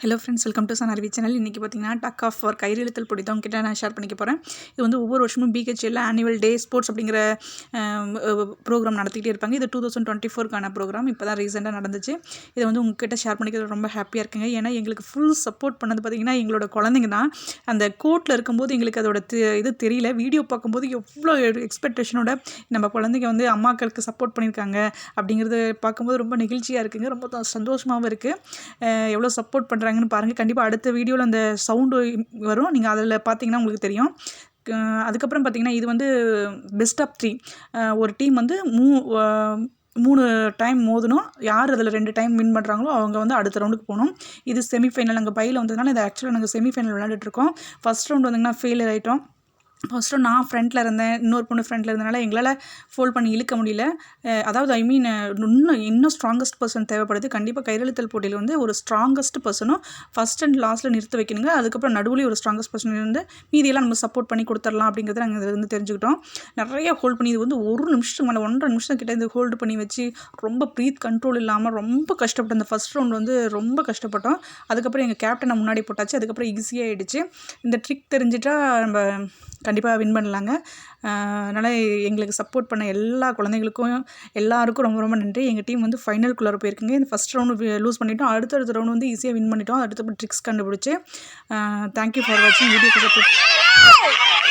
Hello friends welcome to Sun Arivi channel இன்றைக்கி பார்த்தீங்கன்னா டக் of for கைரெழுத்தல் பொடி உங்ககிட்ட கிட்ட நான் ஷேர் பண்ணிக்க போகிறேன் இது வந்து ஒவ்வொரு வருஷமும் பிஹெச்எல்ல ஆனுவல் டே ஸ்போர்ட்ஸ் அப்படிங்கிற ப்ரோக்ராம் நடத்திக்கிட்டே இருப்பாங்க. இது டூ தௌசண்ட் டுவெண்ட்டி ஃபோர்க்கான ப்ரோக்ராம் இப்போ தான் ரீசெண்டாக நடந்துச்சு. இதை வந்து உங்ககிட்ட ஷேர் பண்ணிக்கிறது ரொம்ப ஹாப்பியாக இருக்குங்க. ஏன்னா எங்களுக்கு ஃபுல் சப்போர்ட் பண்ணது பார்த்திங்கன்னா எங்களோட குழந்தைங்க தான். அந்த கோர்ட்டில் இருக்கும்போது எங்களுக்கு அதோட இது தெரியல. வீடியோ பார்க்கும்போது எவ்வளோ எக்ஸ்பெக்டேஷனோட நம்ம குழந்தைங்க வந்து அம்மாக்களுக்கு சப்போர்ட் பண்ணியிருக்காங்க அப்படிங்கிறது பார்க்கும்போது ரொம்ப நெகிழ்ச்சியாக இருக்குங்க. ரொம்ப சந்தோஷமாகவும் இருக்குது எவ்வளோ சப்போர்ட் பண்ணுற பண்ணுறாங்கன்னு பாருங்கள் கண்டிப்பாக அடுத்த வீடியோவில் அந்த சவுண்டு வரும். நீங்கள் அதில் பார்த்தீங்கன்னா உங்களுக்கு தெரியும். அதுக்கப்புறம் பார்த்தீங்கன்னா இது வந்து பெஸ்ட் ஆஃப் த்ரீ ஒரு டீம் வந்து மூ மூணு டைம் மோதணும். யார் அதில் ரெண்டு டைம் வின் பண்ணுறாங்களோ அவங்க வந்து அடுத்த ரவுண்டுக்கு போகணும். இது செமிஃபைனல் அங்கே பையில் வந்ததுனால இது ஆக்சுவலாக நாங்கள் செமிஃபைனல் விளையாண்டுட்டு இருக்கோம். ஃபஸ்ட் ரவுண்ட் வந்தீங்கன்னா ஃபெயிலியர் ஆகிட்டோம் ஃபஸ்ட்டு நான் ஃப்ரண்ட்டில் இருந்தேன். இன்னொரு பொண்ணு ஃப்ரண்ட்டில் இருந்தனால எங்களால் ஃபோல்ட் பண்ணி இழுக்க முடியல. அதாவது ஐ மீன் இன்னும் இன்னும் ஸ்ட்ராங்கஸ்ட் பர்சன் தேவைப்படுது. கண்டிப்பாக கையெழுத்தல் போட்டியில் வந்து ஒரு ஸ்ட்ராங்கஸ்ட் பர்சனும் ஃபஸ்ட் அண்ட் லாஸ்ட்டில் நிறுத்த வைக்கணுங்க. அதுக்கப்புறம் நடுவுலேயும் ஒரு ஸ்ட்ராங்கஸ்ட் பர்சன் இருந்து மீதியெல்லாம் நம்ம சப்போர்ட் பண்ணி கொடுத்துடலாம் அப்படிங்கிறத நாங்கள் இதில் இருந்து தெரிஞ்சுக்கிட்டோம். நிறைய ஹோல்ட் பண்ணி இது வந்து ஒரு நிமிஷத்துக்கு மேலே ஒன்றரை நிமிஷம் கிட்டே இந்த ஹோல்டு பண்ணி வச்சு ரொம்ப ப்ரீத் கண்ட்ரோல் இல்லாமல் ரொம்ப கஷ்டப்பட்டோம் அந்த ஃபஸ்ட் ரவுண்ட் வந்து ரொம்ப கஷ்டப்பட்டோம். அதுக்கப்புறம் எங்கள் கேப்டனை முன்னாடி போட்டாச்சு. அதுக்கப்புறம் ஈஸியாக ஆகிடுச்சு இந்த ட்ரிக் தெரிஞ்சிட்டா நம்ம கண்டிப்பாக வின் பண்ணலாங்க. அதனால் எங்களுக்கு சப்போர்ட் பண்ண எல்லா குழந்தைங்களுக்கும் எல்லாருக்கும் ரொம்ப ரொம்ப நன்றி. எங்கள் டீம் வந்து ஃபைனல்குள்ளே போயிருக்குங்க. இந்த ஃபஸ்ட் ரவுண்டு லூஸ் பண்ணிட்டோம். அடுத்த ரவுண்டு வந்து ஈஸியாக வின் பண்ணிட்டோம். அடுத்த ட்ரிக்ஸ் கண்டுபிடிச்சி தேங்க்யூ ஃபார் வாட்சிங் வீடியோ சப்போர்ட்